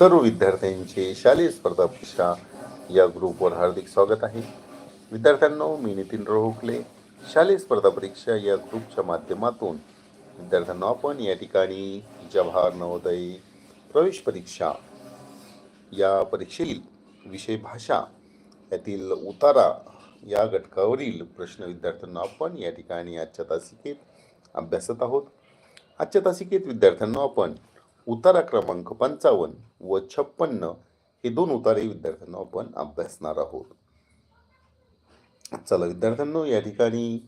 सर्व विद्यार्थ्यांचे शालेय स्पर्धा परीक्षा या ग्रुपवर हार्दिक स्वागत आहे. विद्यार्थ्यांना मी नितीन रोहकले. शालेय स्पर्धा परीक्षा या ग्रुपच्या माध्यमातून विद्यार्थ्यांना आपण या ठिकाणी जवाहर नवोदय प्रवेश परीक्षा या परीक्षेतील विषय भाषा यातील उतारा या घटकावरील प्रश्न विद्यार्थ्यांना आपण या ठिकाणी आजच्या तासिकेत अभ्यासत आहोत. आजच्या तासिकेत विद्यार्थ्यांना आपण उतारा क्रमांक पंचावन्न व छप्पन्न हे दोन उतारे विद्यार्थ्यांना आपण अभ्यासणार आहोत. चला विद्यार्थ्यांनो या ठिकाणी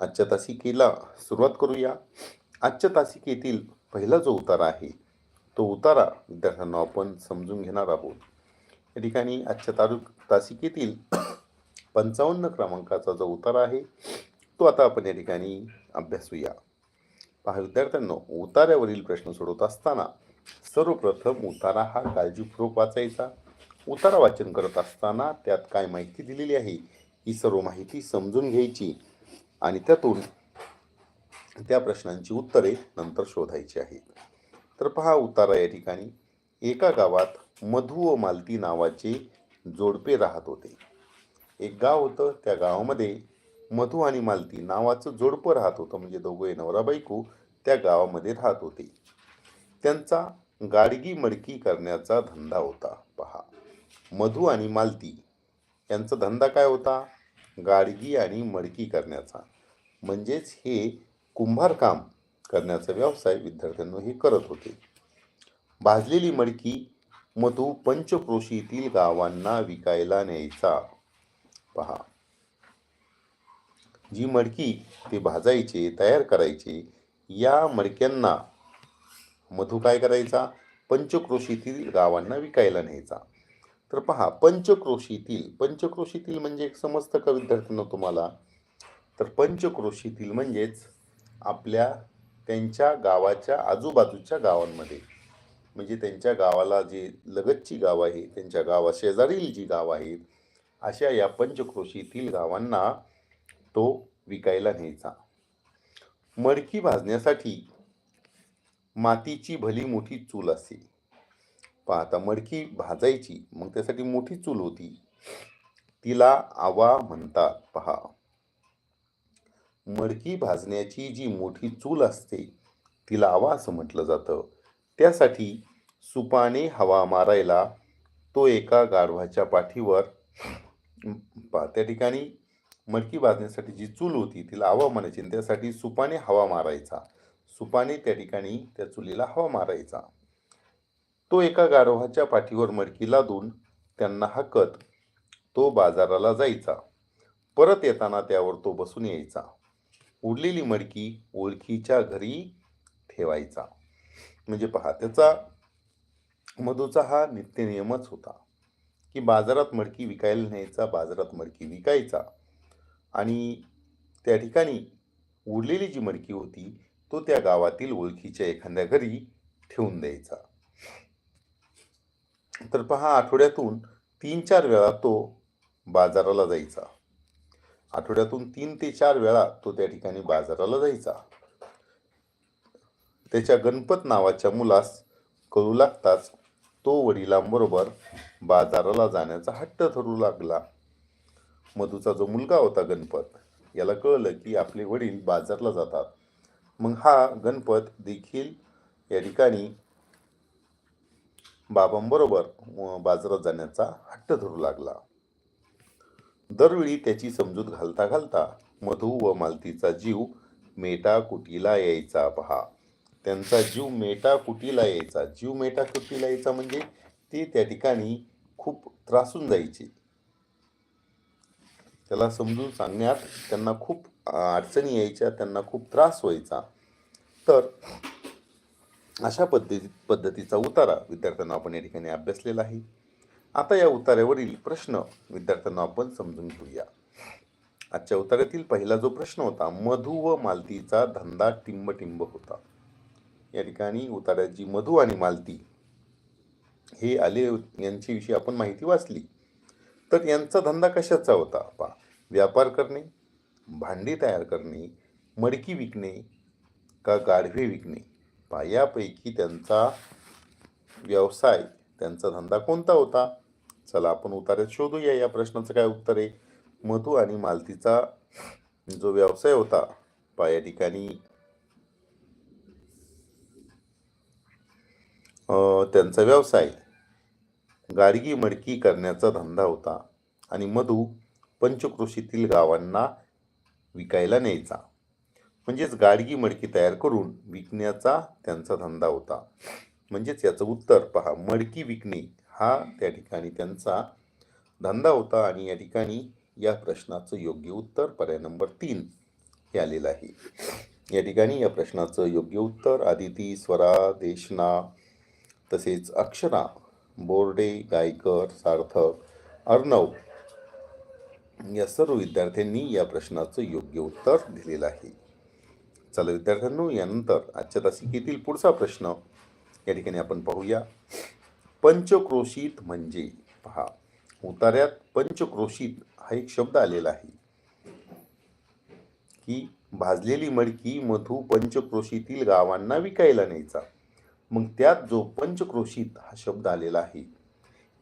आजच्या तासिकेला सुरुवात करूया. आजच्या तासिकेतील पहिला जो उतारा आहे तो उतारा विद्यार्थ्यांना आपण समजून घेणार आहोत. या ठिकाणी आजच्या तारु तासिकेतील पंचावन्न क्रमांकाचा जो उतारा आहे तो आता आपण या ठिकाणी अभ्यासूया. पहा विद्यार्थ्यांनो उतार्यावरील प्रश्न सोडवत असताना सर्वप्रथम उतारा हा काळजीपूर्वक वाचायचा. उतारा वाचन करत असताना त्यात काय माहिती दिलेली आहे ही सर्व माहिती समजून घ्यायची आणि त्यातून त्या प्रश्नांची उत्तरे नंतर शोधायची आहेत. तर पहा उतारा या ठिकाणी. एका गावात मधु व मालती नावाचे जोडपे राहत होते. एक गाव होतं त्या गावामध्ये मधु आणि मालती नावाचं जोडपं राहत होतं म्हणजे दोघे नवरा बायको त्या गावामध्ये राहत होते. त्यांचा गाडगी मडकी करण्याचा धंदा होता. पहा मधू आणि मालती यांचा धंदा काय होता? गाडगी आणि मडकी करण्याचा. म्हणजेच हे कुंभारकाम करण्याचा व्यवसाय विद्यार्थ्यांना हे करत होते. भाजलेली मडकी मधू पंचक्रोशीतील गावांना विकायला न्यायचा. पहा जी मडकी ते भाजायचे तयार करायचे या मडक्यांना मधु काय करायचा? पंचक्रोशीतील गावांना विकायला न्यायचा. तर पहा पंचक्रोशीतील पंचक्रोशीतील म्हणजे एक समजतं का विद्यार्थ्यांना तुम्हाला. तर पंचक्रोशीतील म्हणजेच आपल्या त्यांच्या गावाच्या आजूबाजूच्या गावांमध्ये. म्हणजे त्यांच्या गावाला जे लगतची गाव आहे त्यांच्या गावा शेजारील जी गाव आहेत अशा या पंचक्रोशीतील गावांना तो विकायला न्यायचा. मडकी भाजण्यासाठी मातीची भली मोठी चूल असे. पाहता मडकी भाजायची मग त्यासाठी मोठी चूल होती. तिला आवा म्हणतात पहा. मडकी भाजण्याची जी मोठी चूल असते तिला आवा असं म्हटलं जातं. त्यासाठी सुपाने हवा मारायला तो एका गाढवाच्या पाठीवर पहा त्या ठिकाणी मडकी भाजण्यासाठी जी चूल होती तिला आवा म्हणायची आणि त्यासाठी सुपाने हवा मारायचा. सुपाने त्या ठिकाणी त्या चुलीला हवा मारायचा. तो एका गाढवाच्या पाठीवर मडकी लादून त्यांना हाकत तो बाजाराला जायचा. परत येताना त्यावर तो बसून यायचा. उरलेली मडकी ओळखीच्या घरी ठेवायचा. म्हणजे पहा त्याचा मधूचा हा नित्यनियमच होता की बाजारात मडकी विकायला न्यायचा बाजारात मडकी विकायचा. आणि त्या ठिकाणी उरलेली जी मडकी होती तो त्या गावातील ओळखीच्या एखाद्या घरी ठेवून द्यायचा. तर पहा आठवड्यातून तीन चार वेळा तो बाजाराला जायचा. आठवड्यातून तीन ते चार वेळा तो त्या ठिकाणी बाजाराला जायचा. त्याच्या गणपत नावाच्या मुलास कळू लागताच तो वडिलांबरोबर बाजाराला जाण्याचा हट्ट धरू लागला. मधूचा जो मुलगा होता गणपत याला कळलं की आपले वडील बाजारला जातात. मग हा गणपत देखील या ठिकाणी बाबांबरोबर बाजारात जाण्याचा हट्ट धरू लागला. दरवेळी त्याची समजूत घालता घालता मधू व मालतीचा जीव मेटा कुटीला यायचा. पहा त्यांचा जीव मेटा कुटीला यायचा. जीव मेटा कुटीला यायचा म्हणजे ते त्या ठिकाणी खूप त्रासून जायचे. त्याला समजून सांगण्यात त्यांना खूप अडचणी यायच्या त्यांना खूप त्रास व्हायचा. तर अशा पद्धती पद्धतीचा उतारा विद्यार्थ्यांना आपण या ठिकाणी अभ्यासलेला आहे. आता या उतार्यावरील प्रश्न विद्यार्थ्यांना आपण समजून घेऊया. आजच्या उतार्यातील पहिला जो प्रश्न होता मधु व मालतीचा धंदा टिंबटिंब होता. या ठिकाणी उतार्याची मधु आणि मालती हे आले यांच्याविषयी आपण माहिती वाचली. तर यांचा धंदा कशाचा होता? पा व्यापार करणे भांडी तयार करणे मडकी विकणे का गाढवे विकणे. पायापैकी त्यांचा व्यवसाय त्यांचा धंदा कोणता होता? चला आपण उतार्यात शोधूया या प्रश्नाचं काय उत्तर आहे. मधू आणि मालतीचा जो व्यवसाय होता पा या ठिकाणी त्यांचा व्यवसाय गाडगी मडकी करण्याचा धंदा होता. आणि मधू पंचक्रोशीतील गावांना विकायला न्यायचा. म्हणजेच गाडगी मडकी तयार करून विकण्याचा त्यांचा धंदा होता. म्हणजेच याचं उत्तर पहा. मडकी विकणे हा त्या ठिकाणी त्यांचा धंदा होता आणि या ठिकाणी या प्रश्नाचं योग्य उत्तर पर्याय नंबर तीन हे आलेलं आहे. या ठिकाणी या प्रश्नाचं योग्य उत्तर आदिती स्वरा देशना तसेच अक्षरा बोर्डे गायकर सार्थक अर्णव या सर्व विद्यार्थ्यांनी या प्रश्नाचं योग्य उत्तर दिलेलं आहे. चला विद्यार्थ्यांनो यानंतर आजच्या तासिकेतील पुढचा प्रश्न या ठिकाणी आपण पाहूया. पंचक्रोशीत म्हणजे पहा उतार्यात पंचक्रोशीत हा एक शब्द आलेला आहे. की भाजलेली मडकी मधू पंचक्रोशीतील गावांना विकायला न्यायचा. मग त्यात जो पंचक्रोशीत हा शब्द आलेला आहे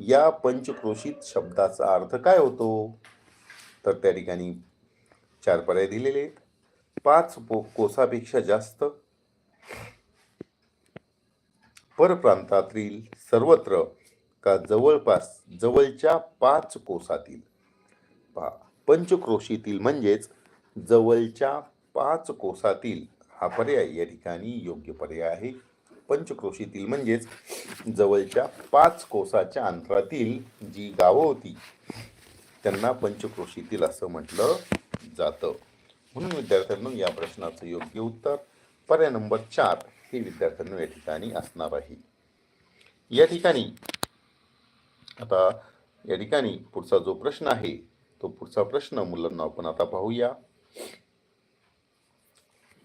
या पंचक्रोशीत शब्दाचा अर्थ काय होतो? तर त्या ठिकाणी चार पर्याय दिलेले आहेत. पाच पो- कोसापेक्षा जास्त. परप्रांतातील सर्वत्र का जवळपास जवळच्या पाच कोसातील. पा पंचक्रोशीतील म्हणजेच जवळच्या पाच कोसातील हा पर्याय या ठिकाणी योग्य पर्याय आहे. पंचक्रोशीतील म्हणजेच जवळच्या पाच कोसाच्या अंतरातील जी गावं होती त्यांना पंचक्रोशीतील असं म्हटलं जातं. म्हणून विद्यार्थ्यांनो या प्रश्नाचं योग्य उत्तर पर्याय नंबर चार हे विद्यार्थ्यांनो या ठिकाणी असणार आहे. या ठिकाणी आता या ठिकाणी पुढचा जो प्रश्न आहे तो पुढचा प्रश्न मुलांना आपण आता पाहूया.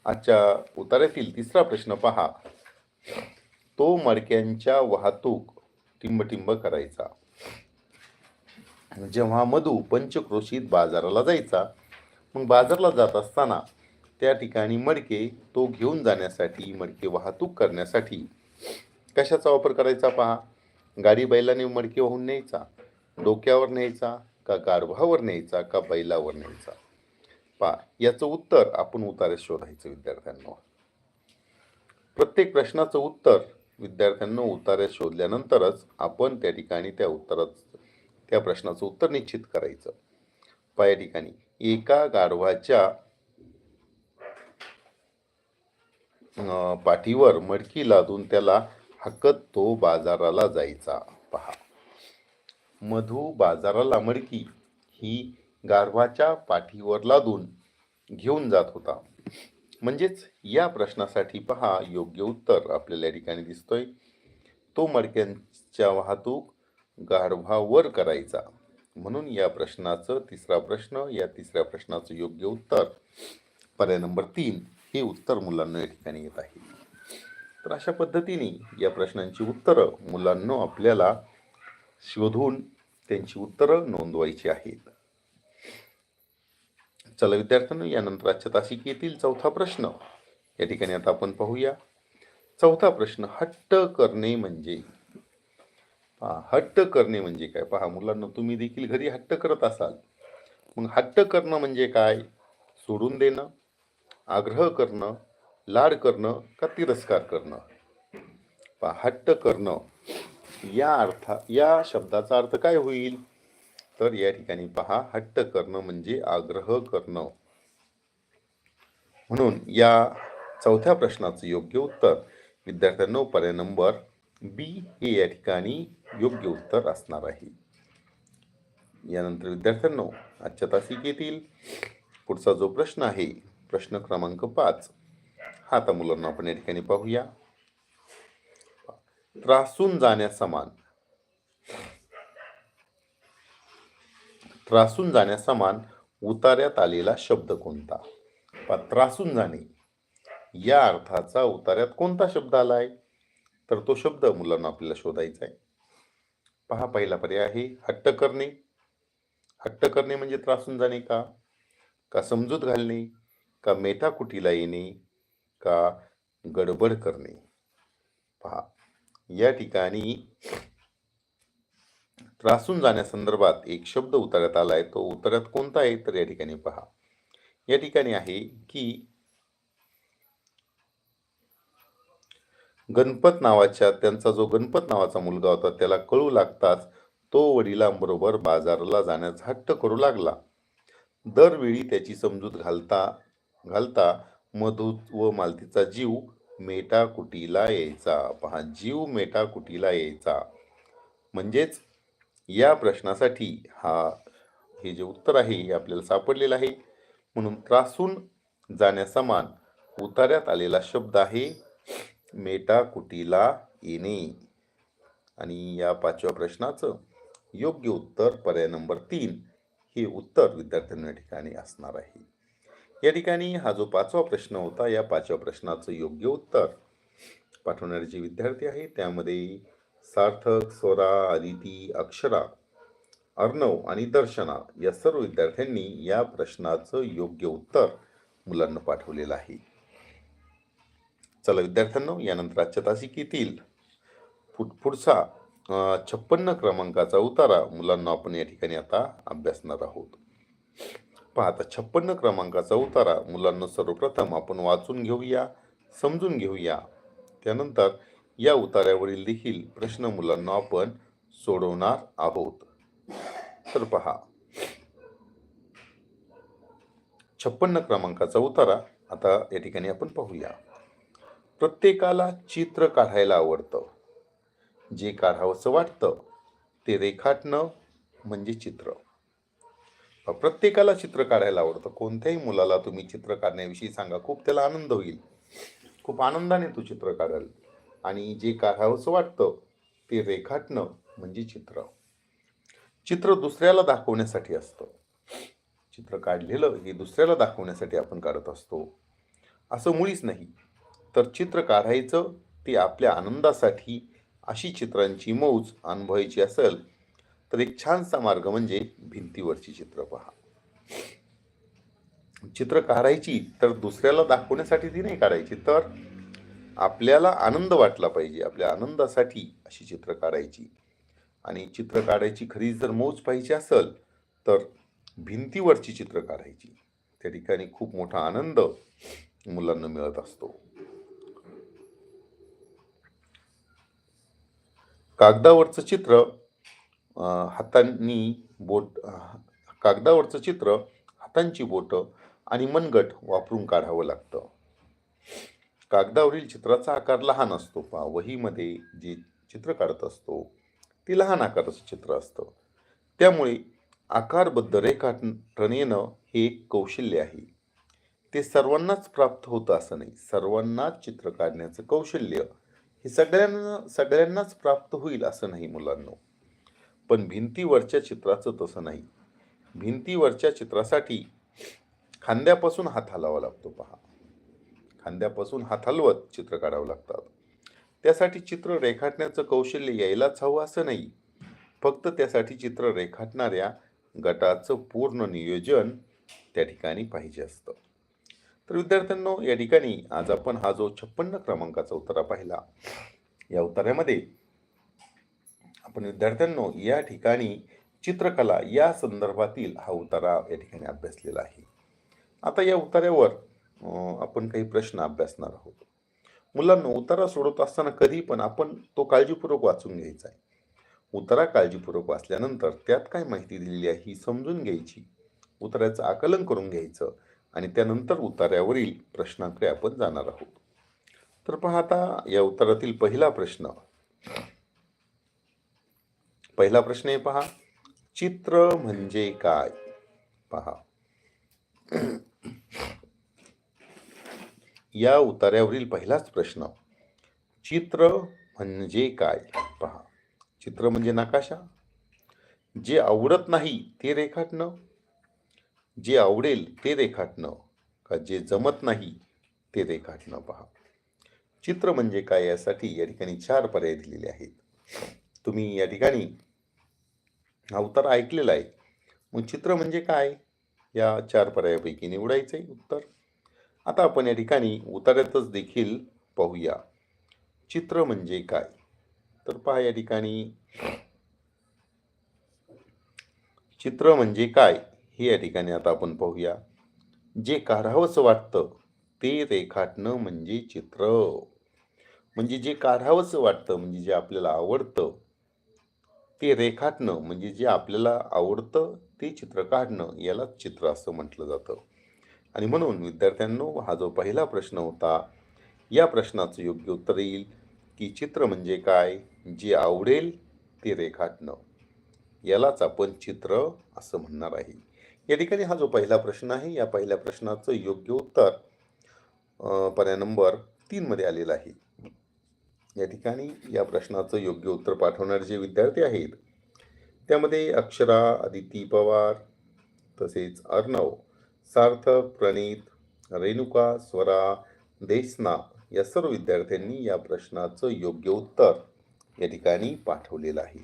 आजच्या उतार्यातील तिसरा प्रश्न पहा. तो मडक्यांच्या वाहतूक टिंबटिंब करायचा. जेव्हा मधू पंचक्रोशीत बाजाराला जायचा मग बाजारला जात असताना त्या ठिकाणी मडके तो घेऊन जाण्यासाठी मडके वाहतूक करण्यासाठी कशाचा वापर करायचा पहा? गाडी बैलाने मडके वाहून न्यायचा डोक्यावर न्यायचा का गारभावर न्यायचा का बैलावर न्यायचा? पहा याचं उत्तर आपण उतारे शोधायचं विद्यार्थ्यांना. प्रत्येक प्रश्नाचं उत्तर विद्यार्थ्यांना उतारे शोधल्यानंतरच आपण त्या ठिकाणी त्या उत्तरात त्या प्रश्नाचं उत्तर निश्चित करायचं. पहा या ठिकाणी. एका गाढवाच्या पाठीवर मडकी लादून त्याला हकत तो बाजाराला जायचा. पहा. मधू बाजाराला मडकी ही गाढवाच्या पाठीवर लादून घेऊन जात होता. म्हणजेच या प्रश्नासाठी पहा योग्य उत्तर आपल्याला या ठिकाणी दिसतोय. तो मडक्यांच्या वाहतूक गाढवावर करायचा. म्हणून या प्रश्नाचं तिसरा प्रश्न या तिसऱ्या प्रश्नाचं योग्य उत्तर. पर्याय नंबर तीन हे उत्तर मुलांना या ठिकाणी येत आहे. तर अशा पद्धतीने या प्रश्नांची उत्तरं मुलांना आपल्याला शोधून त्यांची उत्तरं नोंदवायची आहेत. चला विद्यार्थ्यांनो यानंतर आजच्या तासिकेतील चौथा प्रश्न. या ठिकाणी आता आपण पाहूया. चौथा प्रश्न हट्ट करणे म्हणजे पहा हट्ट करणे म्हणजे काय? पहा मुलांना तुम्ही देखील घरी हट्ट करत असाल. मग हट्ट करणं म्हणजे काय? सोडून देणं आग्रह करणं लाड करणं का तिरस्कार करणं? पहा हट्ट करणं या अर्था या शब्दाचा अर्थ काय होईल? तर या ठिकाणी पहा हट्ट करणं म्हणजे आग्रह करणं. म्हणून या चौथ्या प्रश्नाचं योग्य उत्तर विद्यार्थ्यांनो पर्याय नंबर बी हे या ठिकाणी योग्य उत्तर असणार आहे. यानंतर विद्यार्थ्यांनो आजच्या तासिकेतील पुढचा जो प्रश्न आहे प्रश्न क्रमांक पाच. हा आता मुलांना आपण या ठिकाणी पाहूया. त्रासून जाण्यासमान त्रासून जाण्यासमान उतार्यात आलेला शब्द कोणता? त्रासून जाणे. या अर्थाचा उतार्यात कोणता शब्द आलाय? तर तो शब्द मुलांना आपल्याला शोधायचा आहे. पहा पहिला पर्याय आहे हट्ट करणे हट्ट करणे म्हणजे त्रासून जाणे का? का समजूत घालणे? का मेटाकुटीला येणे? का गडबड करणे? पहा या ठिकाणी त्रासून जाण्यासंदर्भात एक शब्द उतार्यात आहे तो उतार्यात कोणता आहे? तर या ठिकाणी पहा. या ठिकाणी आहे की गणपत नावाच्या त्यांचा जो गणपत नावाचा मुलगा होता त्याला कळू लागताच तो वडिलांबरोबर बाजाराला जाण्याचा हट्ट करू लागला. दरवेळी त्याची समजूत घालता घालता मधू व मालतीचा जीव मेटाकुटीला यायचा पहा जीव मेटाकुटीला यायचा. म्हणजेच या प्रश्नासाठी हा हे जे उत्तर आहे हे आपल्याला सापडलेलं आहे. म्हणून त्रासून जाण्यासमान उतार्यात आलेला शब्द आहे मेटाकुटीला येणे. आणि या पाचव्या प्रश्नाचं योग्य उत्तर पर्याय नंबर तीन हे उत्तर विद्यार्थ्यांना ठिकाणी असणार आहे. या ठिकाणी हा जो पाचवा प्रश्न होता या पाचव्या प्रश्नाचं योग्य उत्तर पाठवणारे जे विद्यार्थी आहेत त्यामध्ये सार्थक स्वरा आदिती अक्षरा अर्णव आणि दर्शना या सर्व विद्यार्थ्यांनी या प्रश्नाचं योग्य उत्तर मुलांना पाठवलेलं आहे. चला विद्यार्थ्यांनो यानंतर आजच्या तासिकेतील पुढ पुढचा छप्पन्न क्रमांकाचा उतारा मुलांना आपण या ठिकाणी आता अभ्यासणार आहोत. पाहता आता छप्पन्न क्रमांकाचा उतारा मुलांना सर्वप्रथम आपण वाचून घेऊया समजून घेऊया. त्यानंतर या उतार्यावरील देखील प्रश्न मुलांना आपण सोडवणार आहोत. तर पहा छप्पन्न क्रमांकाचा उतारा आता या ठिकाणी आपण पाहूया. प्रत्येकाला चित्र काढायला आवडतं. जे काढावंसं वाटतं ते रेखाटणं म्हणजे चित्र. प्रत्येकाला चित्र काढायला आवडतं. कोणत्याही मुलाला तुम्ही चित्र काढण्याविषयी सांगा खूप त्याला आनंद होईल. खूप आनंदाने तू चित्र काढाल. आणि जे काढावंसं वाटतं ते रेखाटणं म्हणजे चित्र. चित्र दुसऱ्याला दाखवण्यासाठी असतं. चित्र काढलेलं हे दुसऱ्याला दाखवण्यासाठी आपण काढत असतो. असं मुळीच नाही. तर चित्र काढायचं ते आपल्या आनंदासाठी अशी चित्रांची मौज अनुभवायची असेल तर एक छानसा मार्ग म्हणजे भिंतीवरची चित्र पहा. चित्र काढायची तर दुसऱ्याला दाखवण्यासाठी ती नाही काढायची तर आपल्याला आनंद वाटला पाहिजे आपल्या आनंदासाठी अशी चित्र काढायची. आणि चित्र काढायची खरी जर मौज पाहिजे असेल तर भिंतीवरची चित्र काढायची. त्या ठिकाणी खूप मोठा आनंद मुलांना मिळत असतो. कागदावरचं चित्र हातांनी बोट कागदावरचं चित्र हातांची बोटं आणि मनगट वापरून काढावं लागतं. कागदावरील चित्राचा आकार लहान असतो. पा वहीमध्ये जे चित्र काढत असतो ते लहान आकाराचं चित्र असतं. त्यामुळे आकारबद्ध रेखाटन येणं हे एक कौशल्य आहे. ते सर्वांनाच प्राप्त होतं असं नाही. सर्वांनाच चित्र काढण्याचं कौशल्य हे सगळ्यांना सगळ्यांनाच प्राप्त होईल असं नाही मुलांना. पण भिंतीवरच्या चित्राचं तसं नाही. भिंतीवरच्या चित्रासाठी खांद्यापासून हात हलावा लागतो पहा. खांद्यापासून हात हलवत चित्र काढावं लागतात. त्यासाठी चित्र रेखाटण्याचं कौशल्य यायलाच हवं असं नाही. फक्त त्यासाठी चित्र रेखाटणाऱ्या गटाचं पूर्ण नियोजन त्या ठिकाणी पाहिजे असतं. तर विद्यार्थ्यांनो या ठिकाणी आज आपण हा जो छप्पन्न क्रमांकाचा उतारा पाहिला या उतार्यामध्ये आपण विद्यार्थ्यांनो या ठिकाणी चित्रकला या संदर्भातील हा उतारा या ठिकाणी अभ्यासलेला आहे. आता या उतार्यावर आपण काही प्रश्न अभ्यासणार आहोत. मुलांना उतारा सोडवत असताना कधी पण आपण तो काळजीपूर्वक वाचून घ्यायचा आहे. उतारा काळजीपूर्वक वाचल्यानंतर त्यात काय माहिती दिलेली आहे ही समजून घ्यायची. उतार्याचं आकलन करून घ्यायचं. आणि त्यानंतर उतार्यावरील प्रश्नाकडे आपण जाणार आहोत. तर पहा आता या उत्तरातील पहिला प्रश्न. पहिला प्रश्न आहे पहा चित्र म्हणजे काय? पहा. या उतार्यावरील पहिलाच प्रश्न. चित्र म्हणजे काय? पहा. चित्र म्हणजे नकाशा. जे आवडत नाही ते रेखाटणं. जे आवडेल ते रेखाटणं का जे जमत नाही ते रेखाटणं पहा. चित्र म्हणजे काय यासाठी या ठिकाणी चार पर्याय दिलेले आहेत. तुम्ही या ठिकाणी हा उत्तर ऐकलेला आहे. मग चित्र म्हणजे काय? या चार पर्यायापैकी निवडायचं आहे उत्तर. आता आपण या ठिकाणी उतार्यातच देखील पाहूया. चित्र म्हणजे काय? तर पहा या ठिकाणी. चित्र म्हणजे काय? हे या ठिकाणी आता आपण पाहूया. जे काढावंसं वाटतं ते रेखाटणं म्हणजे चित्र. म्हणजे जे काढावंसं वाटतं म्हणजे जे आपल्याला आवडतं ते रेखाटणं म्हणजे जे आपल्याला आवडतं ते चित्र काढणं यालाच चित्र असं म्हटलं जातं. आणि म्हणून विद्यार्थ्यांनो हा जो पहिला प्रश्न होता या प्रश्नाचं योग्य उत्तर येईल की चित्र म्हणजे काय जे आवडेल ते रेखाटणं. यालाच आपण चित्र असं म्हणणार आहे. या ठिकाणी हा जो पहिला प्रश्न आहे या पहिल्या प्रश्नाचं योग्य उत्तर पर्याय नंबर तीनमध्ये आलेलं आहे. या ठिकाणी या प्रश्नाचं योग्य उत्तर पाठवणारे जे विद्यार्थी आहेत त्यामध्ये अक्षरा अदिती पवार तसेच अर्णव सार्थक प्रणीत रेणुका स्वरा देशना या सर्व विद्यार्थ्यांनी या प्रश्नाचं योग्य उत्तर या ठिकाणी पाठवलेलं आहे.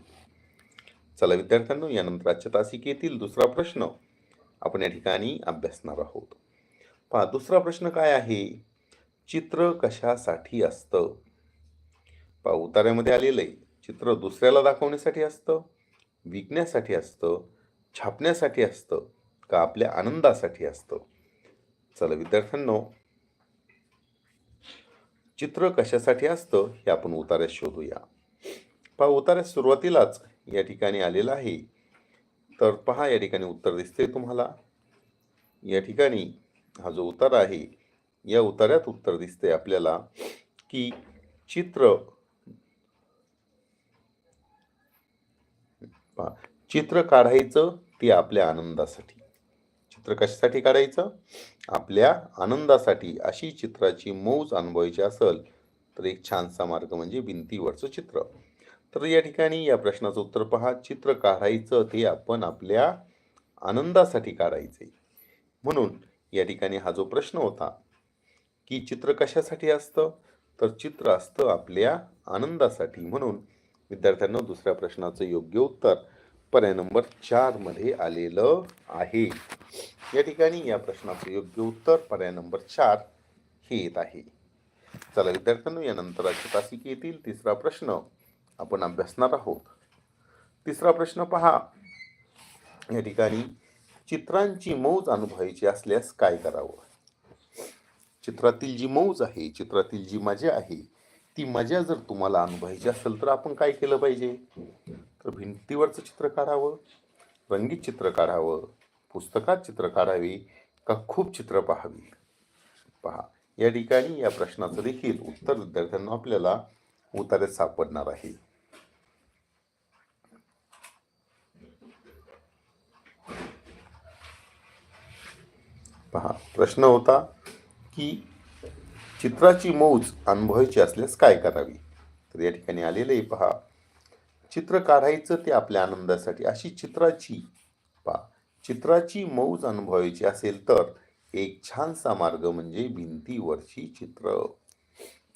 चला विद्यार्थ्यांनो यानंतर आजच्या तासिकेतील दुसरा प्रश्न आपण या ठिकाणी अभ्यासणार आहोत. पहा दुसरा प्रश्न काय आहे? चित्र कशासाठी असतं? पहा उतार्यामध्ये आलेलं आहे चित्र दुसऱ्याला दाखवण्यासाठी असतं विकण्यासाठी असतं छापण्यासाठी असतं का आपल्या आनंदासाठी असतं? चला विद्यार्थ्यांनो चित्र कशासाठी असतं हे आपण उतार्यात शोधूया. पहा उतार्यात सुरुवातीलाच या ठिकाणी आलेलं आहे. तर पहा या ठिकाणी उत्तर दिसते तुम्हाला. या ठिकाणी हा जो उतारा आहे या उतार्यात उत्तर दिसते आपल्याला की चित्र पहा, चित्र काढायचं ते आपल्या आनंदासाठी. चित्र कशासाठी काढायचं? आपल्या आनंदासाठी. अशी चित्राची मौज अनुभवायची असेल तर एक छानसा मार्ग म्हणजे भिंतीवरचं चित्र. तर या ठिकाणी या प्रश्नाचं उत्तर पहा. चित्र काढायचं ते आपण आपल्या आनंदासाठी काढायचे म्हणून या ठिकाणी हा जो प्रश्न होता की चित्र कशासाठी असतं? तर चित्र असतं आपल्या आनंदासाठी. म्हणून विद्यार्थ्यांना दुसऱ्या प्रश्नाचं योग्य उत्तर पर्याय नंबर चारमध्ये आलेलं आहे. या ठिकाणी या प्रश्नाचं योग्य उत्तर पर्याय नंबर चार हे येत आहे. चला विद्यार्थ्यांनो यानंतर तासिक येतील तिसरा प्रश्न आपण अभ्यासणार आहोत. तिसरा प्रश्न पहा. या ठिकाणी चित्रांची मौज अनुभवायची असल्यास काय करावं? चित्रातील जी मौज आहे चित्रातील जी मजा आहे ती मजा जर तुम्हाला अनुभवायची असेल तर आपण काय केलं पाहिजे? तर भिंतीवरचं चित्र काढावं रंगीत चित्र काढावं पुस्तकात चित्र काढावे का खूप चित्र पाहावी? पहा या ठिकाणी या प्रश्नाचं देखील उत्तर विद्यार्थ्यांना आपल्याला उतार्यात सापडणार आहे. पहा. प्रश्न होता की चित्राची मौज अनुभवायची असल्यास काय करावी? तर या ठिकाणी आलेले पहा. चित्र काढायचं ते आपल्या आनंदासाठी. अशी चित्राची पहा. चित्राची मौज अनुभवायची असेल तर एक छानसा मार्ग म्हणजे भिंतीवरची चित्र.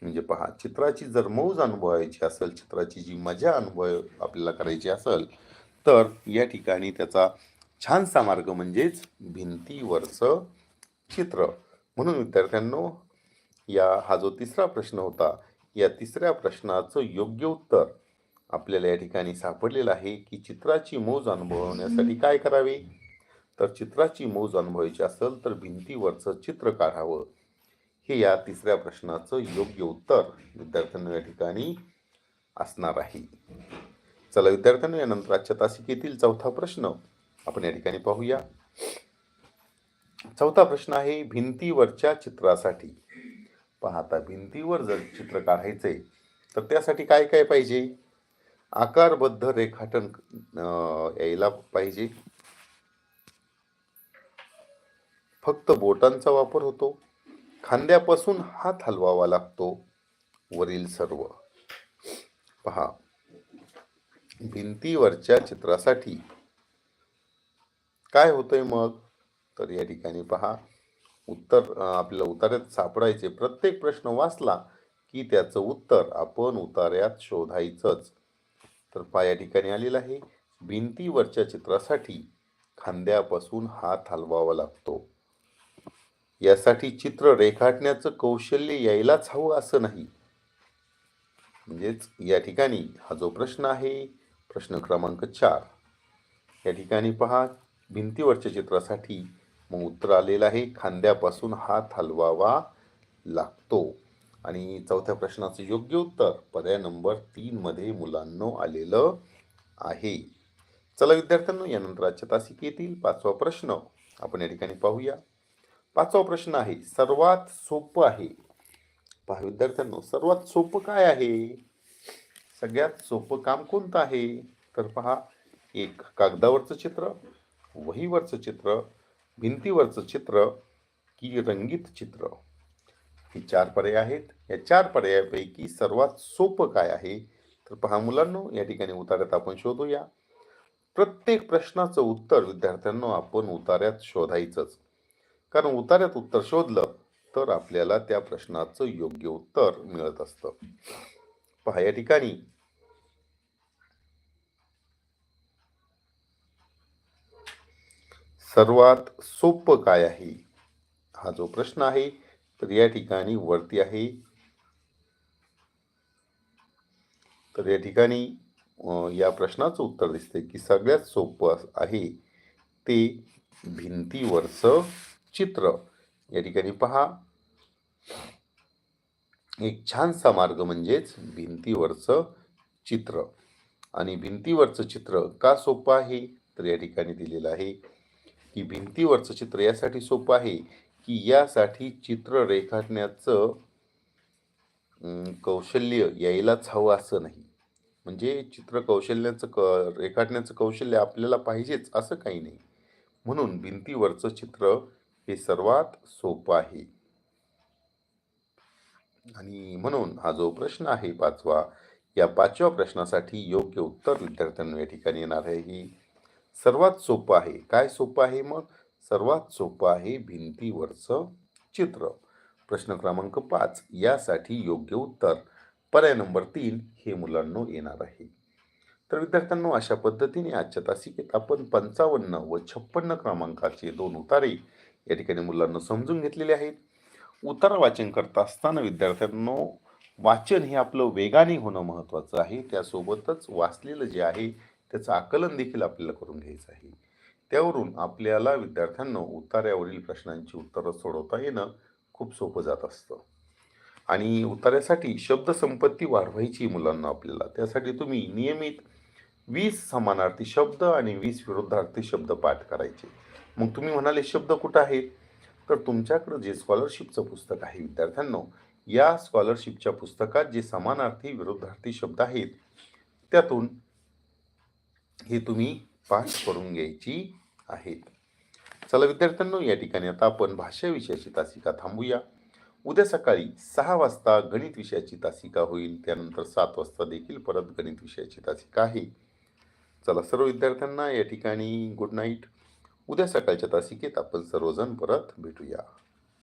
म्हणजे पहा चित्राची जर मौज अनुभवायची असेल चित्राची जी मजा अनुभव आपल्याला करायची असेल तर या ठिकाणी त्याचा छानसा मार्ग म्हणजेच भिंतीवरचं चित्र. म्हणून विद्यार्थ्यांनो या हा जो तिसरा प्रश्न होता या तिसऱ्या प्रश्नाचं योग्य उत्तर आपल्याला या ठिकाणी सापडलेलं आहे की चित्राची मौज अनुभवण्यासाठी काय करावे? तर चित्राची मौज अनुभवायची असेल तर भिंतीवरचं चित्र काढावं. हे या तिसऱ्या प्रश्नाचं योग्य उत्तर विद्यार्थ्यांना या ठिकाणी असणार आहे. चला विद्यार्थ्यांनो यानंतर आजच्या तासिकेतील चौथा प्रश्न आपण या ठिकाणी पाहूया. चौथा प्रश्न आहे भिंतीवरच्या चित्रासाठी. पाहता भिंतीवर जर चित्र काढायचंय तर त्यासाठी काय काय पाहिजे? आकारबद्ध रेखाटन यायला पाहिजे. फक्त बोटांचा वापर होतो. खांद्यापासून हात हलवावा लागतो. वरील सर्व. पहा. भिंतीवरच्या चित्रासाठी काय होतंय मग? तर या ठिकाणी पहा. उत्तर आपल्याला उतार्यात सापडायचे. प्रत्येक प्रश्न वाचला की त्याचं उत्तर आपण उतार्यात शोधायचंच. तर पहा या ठिकाणी आलेलं आहे. भिंतीवरच्या चित्रासाठी खांद्यापासून हात हलवावा लागतो. यासाठी चित्र रेखाटण्याचं कौशल्य यायलाच हवं असं नाही. म्हणजेच या ठिकाणी हा जो प्रश्न आहे प्रश्न क्रमांक चार. या ठिकाणी पहा भिंतीवरच्या चित्रासाठी मग उत्तर आलेलं आहे खांद्यापासून हात हलवावा लागतो. आणि चौथ्या प्रश्नाचं योग्य उत्तर पर्याय नंबर तीनमध्ये मुलांनो आलेलं आहे. चला विद्यार्थ्यांनो यानंतर आजच्या तासिकेतील पाचवा प्रश्न आपण या ठिकाणी पाहूया. पाचवा प्रश्न आहे सर्वात सोपं आहे. पहा विद्यार्थ्यांनो सर्वात सोपं काय आहे? सगळ्यात सोपं काम कोणतं आहे? तर पहा एक कागदावरचं चित्र वहीवरचं चित्र भिंतीवरचं चित्र की रंगीत चित्र. हे चार पर्याय आहेत. या चार पर्यायापैकी सर्वात सोपं काय आहे? तर पहा मुलांनो या ठिकाणी उतार्यात आपण शोधूया. प्रत्येक प्रश्नाचं उत्तर विद्यार्थ्यांना आपण उतार्यात शोधायचंच. कारण उतार्यात उत्तर शोधलं तर आपल्याला त्या प्रश्नाचं योग्य उत्तर मिळत असतं. पहा या ठिकाणी सर्वात सोपं काय आहे? हा जो प्रश्न आहे तर या ठिकाणी वरती आहे. तर या ठिकाणी या प्रश्नाचं उत्तर दिसते की सगळ्यात सोपं आहे ते भिंतीवरचं चित्र. या ठिकाणी पहा. एक छानसा मार्ग म्हणजेच भिंतीवरचं चित्र. आणि भिंतीवरचं चित्र का सोपं आहे? तर या ठिकाणी दिलेलं आहे की भिंतीवरचं चित्र यासाठी सोपं आहे की यासाठी चित्र रेखाटण्याचं कौशल्य यायलाच हवं असं नाही. म्हणजे चित्र कौशल्याचं क रेखाटण्याचं कौशल्य आपल्याला पाहिजेच असं काही नाही. म्हणून भिंतीवरचं चित्र हे सर्वात सोपं आहे. आणि म्हणून हा जो प्रश्न आहे पाचवा या पाचव्या प्रश्नासाठी योग्य उत्तर विद्यार्थ्यांना या ठिकाणी येणार आहे. ही सर्वात सोपं आहे. काय सोपं आहे मग? सर्वात सोपं आहे भिंतीवरचं चित्र. प्रश्न क्रमांक पाच. यासाठी योग्य उत्तर. पर्याय नंबर तीन. हे मुलांनो येणार आहे. तर विद्यार्थ्यांनो अशा पद्धतीने आजच्या तासिकेत आपण पंचावन्न व छप्पन्न क्रमांकाचे दोन उतारे या ठिकाणी मुलांना समजून घेतलेले आहेत. उतारा वाचन करत असताना विद्यार्थ्यांनो वाचन हे आपलं वेगाने होणं महत्त्वाचं आहे. त्यासोबतच वाचलेलं जे आहे त्याचं आकलन देखील आपल्याला करून घ्यायचं आहे. त्यावरून आपल्याला विद्यार्थ्यांना उतार्यावरील प्रश्नांची उत्तरं सोडवता येणं खूप सोपं जात असतं. आणि उतार्यासाठी शब्दसंपत्ती वाढवायची मुलांना आपल्याला. त्यासाठी तुम्ही नियमित वीस समानार्थी शब्द आणि वीस विरुद्धार्थी शब्द पाठ करायचे. मग तुम्ही म्हणाले शब्द कुठं आहेत? तर तुमच्याकडं जे स्कॉलरशिपचं पुस्तक आहे विद्यार्थ्यांनो या स्कॉलरशिपच्या पुस्तकात जे समानार्थी विरुद्धार्थी शब्द आहेत त्यातून हे तुम्ही पाठ करून घ्यायची आहेत. चला विद्यार्थ्यांनो या ठिकाणी आता आपण भाषा विषयाची तासिका थांबूया. उद्या सकाळी सहा वाजता गणित विषयाची तासिका होईल. त्यानंतर सात वाजता देखील परत गणित विषयाची तासिका आहे. चला सर्व विद्यार्थ्यांना या ठिकाणी गुड नाईट उद्या सकाळच्या तासिकेत आपण सर्वजण परत भेटूया.